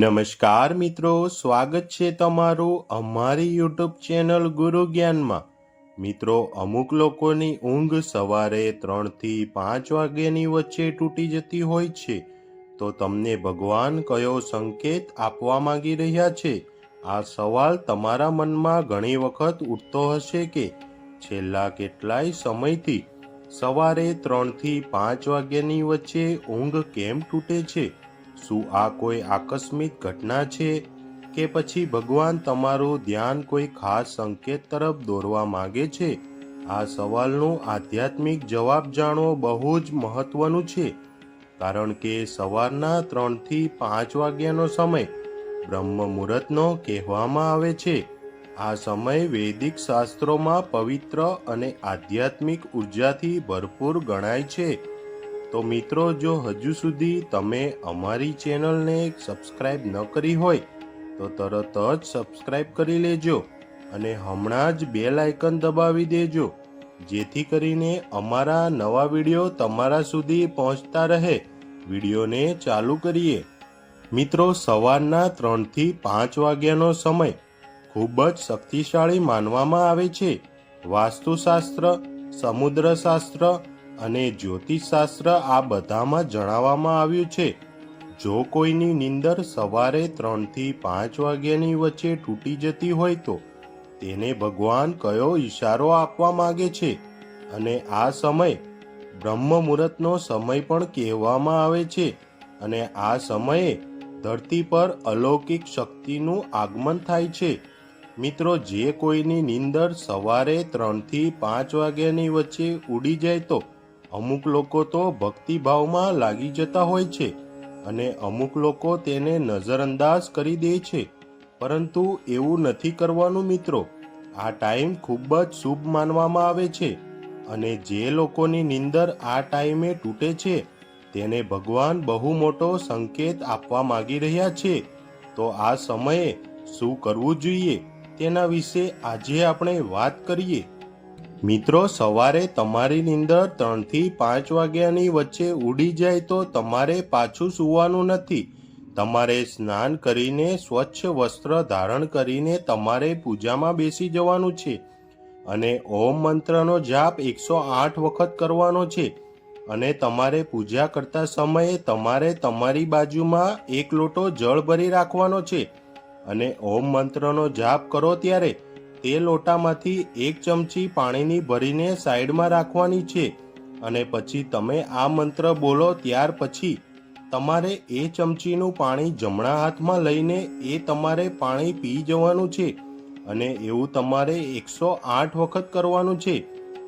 નમસ્કાર મિત્રો, સ્વાગત છે તમારું અમારી યુટ્યુબ ચેનલ ગુરુ જ્ઞાનમાં. મિત્રો, અમુક લોકોની ઊંઘ સવારે ત્રણથી પાંચ વાગ્યાની વચ્ચે તૂટી જતી હોય છે. તો તમને ભગવાન કયો સંકેત આપવા માંગી રહ્યા છે? આ સવાલ તમારા મનમાં ઘણી વખત ઉઠતો હશે કે છેલ્લા કેટલાય સમયથી સવારે ત્રણથી પાંચ વાગ્યાની વચ્ચે ઊંઘ કેમ તૂટે છે? શું આ કોઈ આકસ્મિક ઘટના છે કે પછી ભગવાન તમારું ધ્યાન કોઈ ખાસ સંકેત તરફ દોરવા માંગે છે? આ સવાલનો આધ્યાત્મિક જવાબ જાણવો બહુ જ મહત્વનું છે, કારણ કે સવારના ત્રણથી પાંચ વાગ્યાનો સમય બ્રહ્મ મુહૂર્તનો કહેવામાં આવે છે. આ સમય વૈદિક શાસ્ત્રોમાં પવિત્ર અને આધ્યાત્મિક ઉર્જાથી ભરપૂર ગણાય છે. તો મિત્રો, જો હજુ સુધી તમે અમારી ચેનલને સબસ્ક્રાઇબ ન કરી હોય, તો તરત જ સબસ્ક્રાઇબ કરી લેજો અને હમણાં જ બેલ આઇકન દબાવી દેજો, જેથી કરીને અમારા નવા વીડિયો તમારા સુધી પહોંચતા રહે. વિડીયોને ચાલુ કરીએ. મિત્રો, સવારના ત્રણથી પાંચ વાગ્યાનો સમય ખૂબ જ શક્તિશાળી માનવામાં આવે છે. વાસ્તુશાસ્ત્ર, સમુદ્રશાસ્ત્ર અને જ્યોતિષશાસ્ત્ર આ બધામાં જણાવવામાં આવ્યું છે. જો કોઈની નીંદર સવારે ત્રણથી પાંચ વાગ્યાની વચ્ચે તૂટી જતી હોય તો તેને ભગવાન કયો ઈશારો આપવા માગે છે? અને આ સમય બ્રહ્મ મુહૂર્તનો સમય પણ કહેવામાં આવે છે. અને આ સમયે ધરતી પર અલૌકિક શક્તિનું આગમન થાય છે. મિત્રો, જે કોઈની નીંદર સવારે ત્રણથી પાંચ વાગ્યાની વચ્ચે ઉડી જાય તો અમુક લોકો તો ભક્તિભાવમાં લાગી જતા હોય છે અને અમુક લોકો તેને નજરઅંદાજ કરી દે છે. પરંતુ એવું નથી કરવાનું મિત્રો. આ ટાઈમ ખૂબ જ શુભ માનવામાં આવે છે અને જે લોકોની નીંદર આ ટાઈમે તૂટે છે તેને ભગવાન બહુ મોટો સંકેત આપવા માગી રહ્યા છે. તો આ સમયે શું કરવું જોઈએ તેના વિશે આજે આપણે વાત કરીએ. મિત્રો, સવારે તમારી નીંદર ત્રણથી પાંચ વાગ્યાની વચ્ચે ઉડી જાય તો તમારે પાછું સૂવાનું નથી. તમારે સ્નાન કરીને, સ્વચ્છ વસ્ત્ર ધારણ કરીને તમારે પૂજામાં બેસી જવાનું છે. અને ઓમ મંત્રનો જાપ એકસો આઠ વખત કરવાનો છે. અને તમારે પૂજા કરતા સમયે તમારે તમારી બાજુમાં એક લોટો જળ ભરી રાખવાનો છે. અને ઓમ મંત્રનો જાપ કરો ત્યારે તે લોટામાંથી એક ચમચી પાણીની ભરીને સાઈડમાં રાખવાની છે અને પછી તમે આ મંત્ર બોલો ત્યાર પછી તમારે એ ચમચીનું પાણી જમણા હાથમાં લઈને એ તમારે પાણી પી જવાનું છે અને એવું તમારે એકસો આઠ વખત કરવાનું છે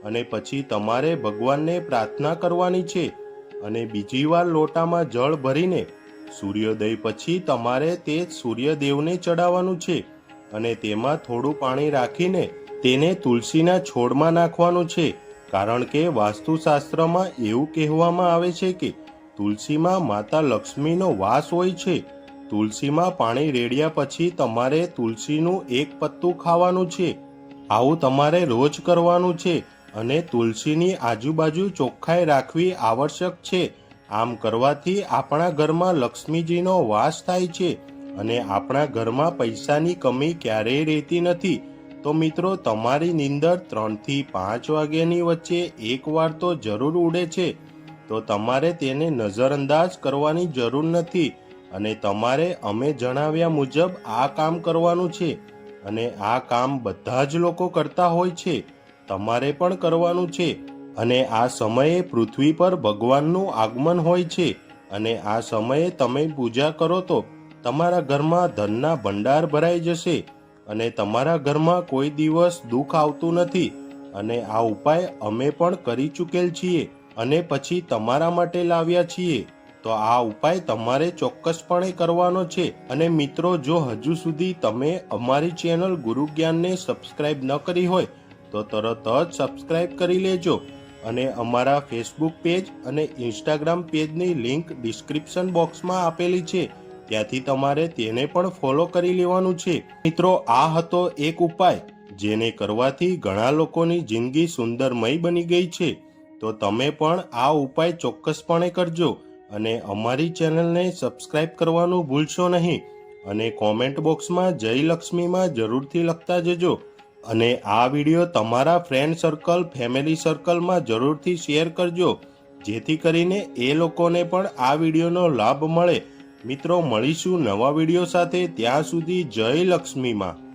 અને પછી તમારે ભગવાનને પ્રાર્થના કરવાની છે અને બીજી વાર લોટામાં જળ ભરીને સૂર્યોદય પછી તમારે તે સૂર્યદેવને ચડાવવાનું છે. અને તેમાં થોડું પાણી રાખીને તેને તુલસીના છોડમાં નાખવાનું છે. કારણ કે વાસ્તુશાસ્ત્રમાં એવું કહેવામાં આવે છે કે તુલસીમાં માતા લક્ષ્મીનો વાસ હોય છે. તુલસીમાં પાણી રેડ્યા પછી તમારે તુલસીનું એક પત્તું ખાવાનું છે. આવું તમારે રોજ કરવાનું છે અને તુલસીની આજુબાજુ ચોખ્ખાઈ રાખવી આવશ્યક છે. આમ કરવાથી આપણા ઘરમાં લક્ષ્મીજીનો વાસ થાય છે. અને આપણા ઘરમાં પૈસાની કમી ક્યારેય રહેતી નથી. તો મિત્રો, તમારી નીંદર ત્રણથી પાંચ વાગ્યાની વચ્ચે એકવાર તો જરૂર ઉડે છે. તો તમારે તેને નજરઅંદાજ કરવાની જરૂર નથી અને તમારે અમે જણાવ્યા મુજબ આ કામ કરવાનું છે અને આ કામ બધા જ લોકો કરતા હોય છે. તમારે પણ કરવાનું છે અને આ સમયે પૃથ્વી પર ભગવાનનું આગમન હોય છે અને આ સમયે તમે પૂજા કરો તો તમારા ઘરમાં ધનના ભંડાર ભરાઈ જશે અને તમારા ઘરમાં કોઈ દિવસ દુઃખ આવતું નથી અને આ ઉપાય અમે પણ કરી ચૂકેલ છીએ અને પછી તમારા માટે લાવ્યા છીએ. તો આ ઉપાય તમારે ચોક્કસપણે કરવાનો છે અને મિત્રો, જો હજુ સુધી તમે અમારી ચેનલ ગુરુ જ્ઞાનને સબસ્ક્રાઇબ ન કરી હોય, તો તરત જ સબસ્ક્રાઇબ કરી લેજો અને અમારા ફેસબુક પેજ અને ઇન્સ્ટાગ્રામ પેજની લિંક ડિસ્ક્રિપ્શન બોક્સમાં આપેલી છે. ત્યાંથી તમારે તેને પણ ફોલો કરી લેવાનું છે. મિત્રો, આ હતો એક ઉપાય જેને કરવાથી ઘણા લોકોની જિંદગી સુંદરમય બની ગઈ છે. તો તમે પણ આ ઉપાય ચોક્કસપણે કરજો અને અમારી ચેનલને સબસ્ક્રાઇબ કરવાનું ભૂલશો નહીં અને કોમેન્ટ બોક્સમાં જય લક્ષ્મીમાં જરૂરથી લખતા જજો. અને આ વીડિયો તમારા ફ્રેન્ડ સર્કલ ફેમિલી સર્કલમાં જરૂરથી શેર કરજો, જેથી કરીને એ લોકોને પણ આ વિડીયોનો લાભ મળે મિત્રો મળીશું નવા વીડિયો સાથે. ત્યાં સુધી જય લક્ષ્મીમાં.